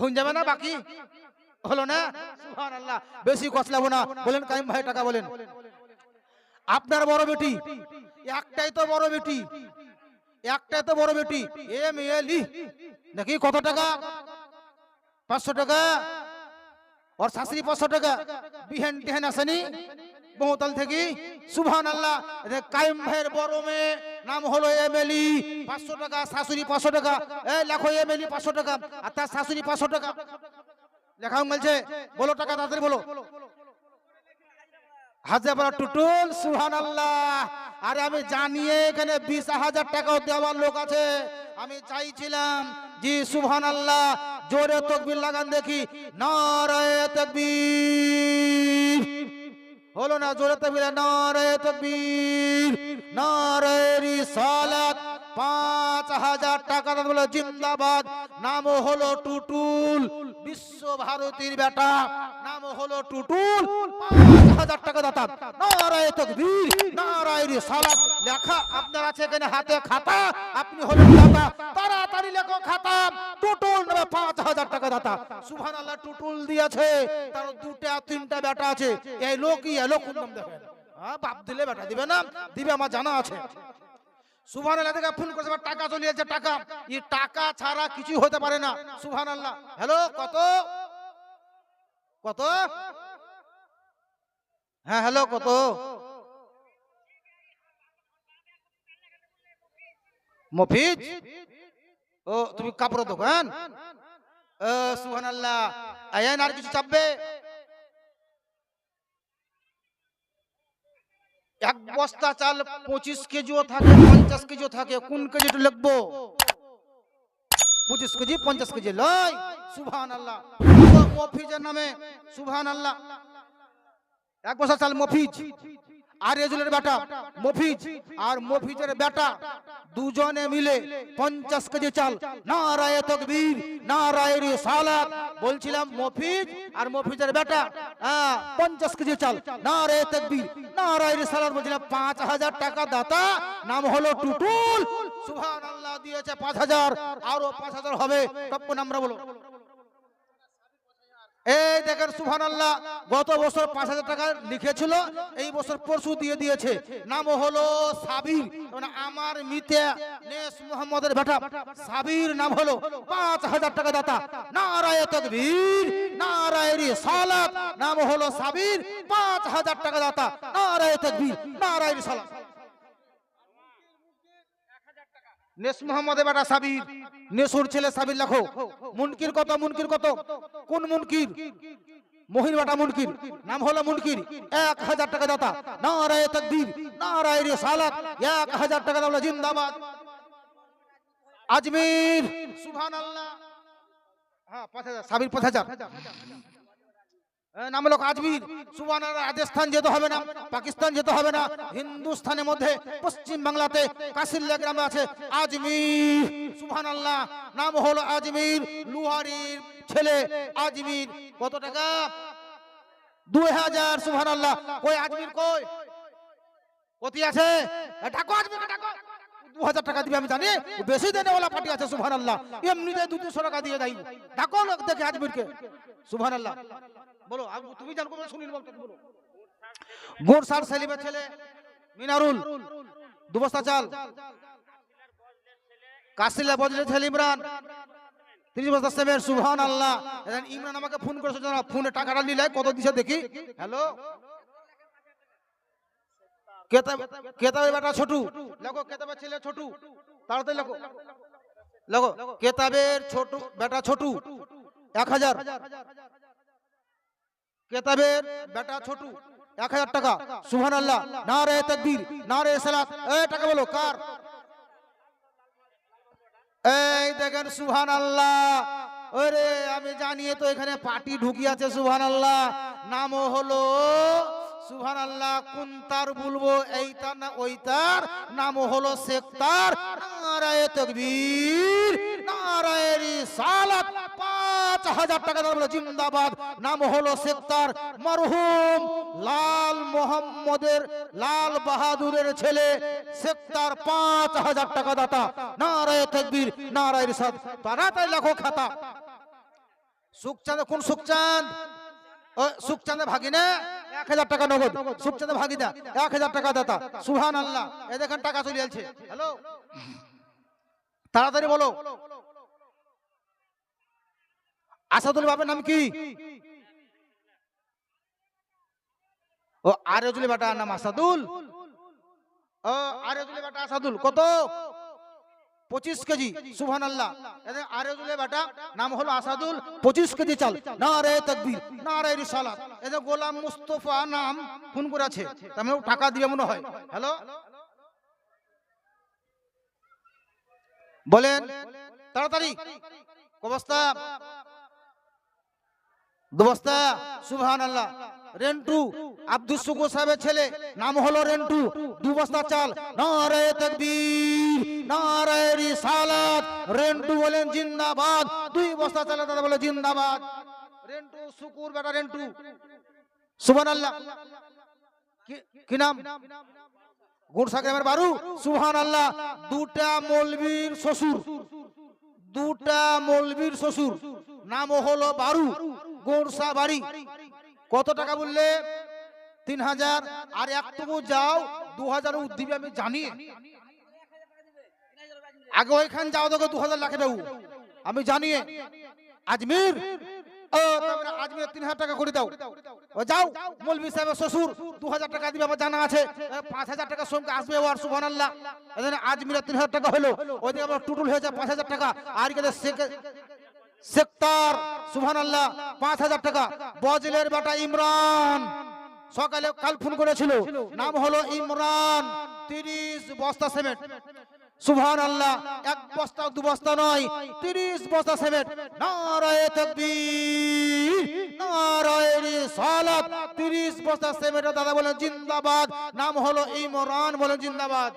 হন যাবে না বাকি? হলো না? সুবহানাল্লাহ। বেশি কচলাবো না। বলেন কাইম ভাই টাকা বলেন। আপনার বড় বেটি। একটাই তো বড় বেটি। একটাই তো বড় বেটি। এম এলি নাকি কত টাকা? পাঁচশো টাকা? ওর শাশুড়ি পাঁচশো টাকা। বিহেন টিহেন আসেনি? বহুতল থেকে? সুবহান আল্লাহ কাইম ভাইয়ের বড় মেয়ে। নাম হলো এমএলই পাঁচশো টাকা, শাশুড়ি পাঁচশো টাকা। এ, লেখো এমএলই পাঁচশো টাকা। আর তার শাশুড়ি পাঁচশো টাকা। লেখা বলছে, বলো টাকা তাড়াতাড়ি বলো। হাজার টুটুল সুহান আরে আমি জানিয়ে এখানে বিশ হাজার টাকাও দেওয়ার লোক আছে। আমি চাইছিলাম, জি সুবহান আল্লাহ জোরে তকবির লাগান দেখি। নারায়ে তকবীর। হলো না জোরে তকবির নারায়ে তকবীর নারায়ে রিসালাত। পাঁচ হাজার টাকা দাম বলে জিন্দাবাদ। নাম হলো টুটুল। বিশ্ব ভারতীর বেটা। নাম হলো টুটুল। পাঁচ হাজার টাকা দাতা নারায় তকবীর, নারায় রিসালাত। লেখা আপনার আছে এখানে হাতে খাতা। আপনি হলেন দাতা তাড়াতাড়ি লেখো খাতা। টুটুল নামে পাঁচ হাজার টাকা দাতা সুবহান আল্লাহ টুটুল দিয়েছে। তার দুটা, তিনটা বেটা আছে। এই লোকই এই লোক নাম দেখেন? বাপ দিলে বেটা, দিবে না? দিবে আমার জানা আছে। থেকে ফোন টাকা চলে যাচ্ছে টাকা। টাকা ছাড়া কিছু হতে পারে না। হ্যাঁ হ্যালো, কত? মফিজ? ও, তুমি কাপড় দোকান ও সুবহান আল্লাহ আর কিছু চাপবে? এক বস্তা চাল পঁচিশ কেজিও থাকে, পঞ্চাশ কেজিও থাকে, কোন কেজিটা লিখব? পঁচিশ কেজি, পঞ্চাশ কেজি, লয় সুভান আল্লাহ মফিজের নামে সুভান আল্লাহ এক বস্তা চাল মফিজ। আর বেটা, মফিজ, আর মফিজের বেটা, দুজনে মিলে পঞ্চাশ কেজি চাল। নারায় তকবীর, নারায় সালাত বলছিলাম মফিজ আর মফিজের বেটা হ্যাঁ পঞ্চাশ কেজি চাল। নারায় তকবীর, নারায় সালাত বলছিলাম পাঁচ হাজার টাকা দাতা, নাম হলো টুটুল। সুবহান আল্লাহ দিয়েছে পাঁচ হাজার, আরও পাঁচ হাজার হবে। টপ্প নামরা বলো। এই দেখেন সুহান আল্লাহ গত বছর পাঁচ হাজার টাকা লিখেছিল, এই বছর পরশু দিয়ে দিয়েছে। নাম হলো সাবির মানে আমার মিতে নেস মোহাম্মদের সাবির নাম হলো পাঁচ হাজার টাকা দাতা। নারায় তকবীর, নারায় সালাত নাম হলো সাবির, পাঁচ হাজার টাকা দাতা। নারায় তকবীর, নারায় সালাত নেস মোহাম্মদের বেটা সাবির। নেসুর ছেলে সাবির লেখো। মুনকির কত মুনকির কত? কোন মুনকির? মহিন বাটা মুনকির। নাম হলো মুনকির। এক হাজার টাকা দাতা। নারায় তকবীর নারায় রে সালাত এক হাজার টাকা দাও জিন্দাবাদ। আজমির। সুবহান আল্লাহ হ্যাঁ পাঁচ হাজার। সাবির পাঁচ হাজার। নাম হলো সুবহান আল্লাহ, রাজস্থান যেতে হবে না পাকিস্তান যেতে হবে না হিন্দুস্থানের মধ্যে পশ্চিম বাংলাতে কাসিল্লা গ্রামে আছে আজমির। সুবহান আল্লাহ নাম হলো আজমির। লুহারির ছেলে আজমির। কত টাকা? দুই হাজার সুবহান আল্লাহ কই আজমির কই? কতি আছে? ডাকো আজমির ডাকো। দু হাজার টাকা দিবে, আমি জানি। বেশি দেনে ওলা পার্টি আছে সুবহান আল্লাহ এমনিতে দু তিনশো টাকা দিয়ে দেয় ডাকো লোক দেখে আজমিরকে। সুবহান আল্লাহ বলো তুমি জানো সুনীল বাবু বলো গোরসার সেলিমের ছেলে, মিনারুল। দু বস্তা চাল। কাসিল্লা বদলে ছেলে ইমরান। তিরিশ বস্তা সেমের সুবহান আল্লাহ ইমরান আমাকে ফোন করেছে ফোনে টাকাটা নিলে কত দিছে দেখি। হ্যালো? কেতাব বেটা ছোটু। লেখো, কেতাবের ছেলে ছোটু। তাড়াতাড়ি লেখো। লেখো, কেতাবের ছোট, বেটা ছোটু। এক হাজার। কেতাবের বেটা ছোটু। এক হাজার টাকা। সুহান আল্লাহ না রে তকবীর না রে সালাত। এই টাকা বলো, কার? এই দেখেন সুহান আল্লাহ ওরে, আমি জানিয়ে তো এখানে পার্টি ঢুকিয়াছে সুহান আল্লাহ নামও হলো সুহান আল্লাহ কোন তার বলব? না ওই তার নামও হলো নারায় তকবীর রিসালাত। পাঁচ হাজার টাকা দাম হলো জিন্দাবাদ। নাম হলো মরহুম লাল মোহাম্মদের, লাল বাহাদুরের ছেলে শেখ তার পাঁচ হাজার টাকা দাতা। নারায় তকবীর, নারায় রিসাদ তাড়াতাড়ি লেখো খাতা। সুখচাঁদ কোন সুখচাঁদ? সুখচাঁদে ভাগিনা? হাজার টাকা নগদ। সুখচাঁদে ভাগিদা, এক হাজার টাকা দাতা। সুহান আল্লাহ এ দেখেন টাকা চলে হ্যালো? তাড়াতাড়ি বলো। আসাদুল বাবার নাম কি? ও আরেজুল বেটার নাম আসাদুল। ও আরেজুল বেটা আসাদুল। কত? পঁচিশ কেজি সুহান আল্লাহ আরেজুলে বেটা নাম হলো আসাদুল। পঁচিশ কেজি চাল। না রে তকবীর। না রে রিসালাত। এদের গোলাম মুস্তফা নাম ফোন করে আছে তার টাকা দিবে মনে হয়। হ্যালো? বলেন তাড়াতাড়ি। কবস্তা। দুবস্তা। সুহান আল্লাহ রেন্টু আব্দুল শুকুর সাহেবের ছেলে। নাম হলো রেন্টু। দু বস্তা চাল। নারে তকবীর, নারে রিসালাত। রেন্টু বলেন জিন্দাবাদ। দুই বস্তা চাল দাদা বলে জিন্দাবাদ। রেন্টু, শুকুর বেটা রেন্টু। সুবহান আল্লাহ কি- নাম? গুরসা গ্রামের বারু। সুবহান আল্লাহ দুটা মৌলবীর শ্বশুর। দুটা মৌলবীর শ্বশুর। নাম হলো বারু। গোরসা বাড়ি। কত টাকা বললে? তিন হাজার। আর একটুকু যাও, দু হাজার দিবে আমি জানি। আগে ওইখান যাও তোকে দু হাজার লাখে দেবো। আমি জানি। আজমির? আজমির তিন হাজার টাকা করে দাও। ও, যাও শ্বশুর, দু হাজার টাকা দিবে, আমার জানা আছে। পাঁচ হাজার সঙ্গে আসবে আজমিরের তিন হাজার টাকা হলো। ওইদিকে আবার টুটুল হয়েছে পাঁচ হাজার টাকা। আর সেক্টর সুবহান আল্লাহ পাঁচ হাজার টাকা। বজলের বেটা ইমরান। সকালে কাল ফোন করেছিল, নাম হলো ইমরান। তিরিশ বস্তা সিমেন্ট। সুবহান আল্লাহ এক বস্তা, দু বস্তা নয়, তিরিশ বস্তা সিমেন্ট। নারায়ে তাকবীর, নারায়ে রিসালাত। তিরিশ বস্তা সিমেন্ট, দাদা বলেন, জিন্দাবাদ। নাম হলো ইমরান বলেন, জিন্দাবাদ।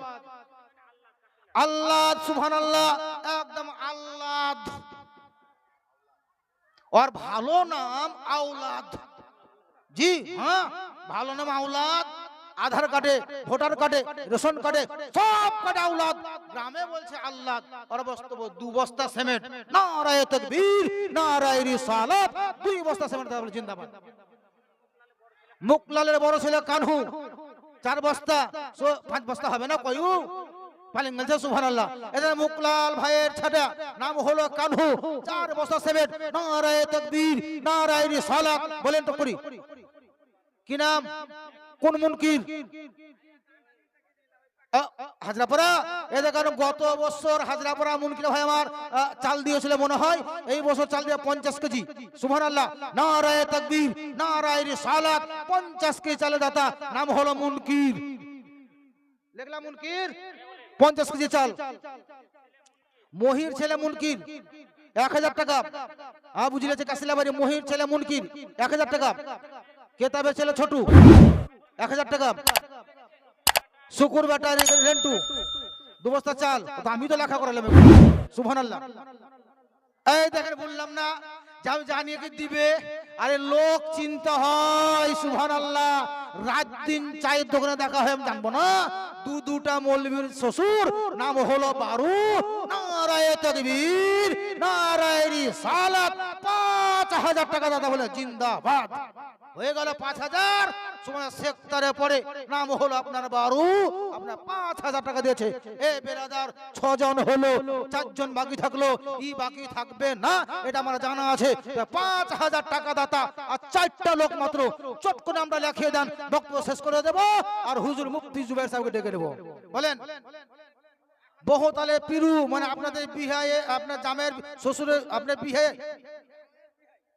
আল্লাহ সুবহান আল্লাহ একদম আল্লাহ और ভালো নাম আওলাদ জি হ্যাঁ ভালো নাম আওলাদ আধার কার্ডে ভোটার কার্ডে রেশন কার্ডে সব কার্ডে আওলাদ গ্রামে বলছে আল্লাহ আর বস্তব দু বস্তা সিমেন্ট নারায়ে তাকবীর নারায়ে রিসালাত দুই বস্তা সিমেন্ট বলে জিন্দাবাদ। মুকলালের বড় ছেলে কানহু, চার বস্তা পাঁচ বস্তা হবে না কয়ু? পালিং গেছে সুবহানাল্লাহ। এদের মুকলাল ভাইয়ের নাম হলো কানহু। চার বস্তা সেভেন, নারায়ে তাকবীর নারায়ে রিসালাত বলেন তো করি কি নাম? কোন মুনকির? হাজরাপাড়া? এ দেখেন গত বছর হাজরাপাড়া মুনকির ভাই আমার চাল দিয়েছিল মনে হয়, এই বছর চাল দিয়ে পঞ্চাশ কেজি। সুভান আল্লাহ নারায় তাকবীর নারায় রিসালাত পঞ্চাশ কেজি চালের দাতা, নাম হলো মুনকির। লিখলাম মুনকির? পঞ্চাশ কেজি চাল। মহির ছেলে মুনকির, এক হাজার টাকা। হ্যাঁ বুঝলেছে কাশিলাবাড়ি মহির ছেলে মুনকির, এক হাজার টাকা। কেতাবের ছেলে ছোটু, এক হাজার টাকা। শুকুর বেটা রেন্টু, দু বস্তা চাল। আমি তো লেখা করালাম সুভান আল্লাহ এই দেখেন, বললাম না, যে আমি দিবে। আরে লোক চিন্তা হয় আল্লাহ রাত দিন চায়ের দোকানে দেখা হয়, আমি জানব না। দু দুটা মৌলবীর শ্বশুর নাম হলো বারু নারায় তকবীর নারায়ণী রিসালাত পাঁচ হাজার টাকা দাদা বলে, জিন্দাবাদ। হয়ে গেল পাঁচ হাজার। সেক্টরে পরে নাম হলো আপনার বারু। আপনার পাঁচ হাজার টাকা দিয়েছে। এ বেরাদার ছজন হলো, চারজন বাকি থাকল। ই বাকি থাকবে না, এটা আমার জানা আছে। পাঁচ হাজার টাকা দাতা, আর চারটা লোক মাত্র। চট করে আমরা লিখিয়ে দেন, বক্তব্য শেষ করে দেব, আর হুজুর জুবাইর সাহেবকে ডেকে দেবো বলেন পিরু মানে আপনাদের বিহায়ে, আপনার জামের শ্বশুরের, আপনার বিহে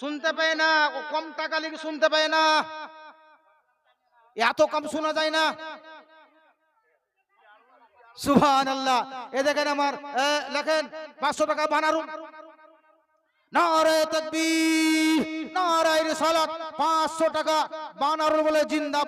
শুনতে পায় না কম টাকা লেগে শুনতে পায় না। এত কম শোনা যায় না। সুবহান আল্লাহ এ দেখেন আমার লেখেন, পাঁচশো টাকা বানারু নারায় তকবীর নারায় সালাত পাঁচশো টাকা বানারুন বলে জিন্দাবাদ।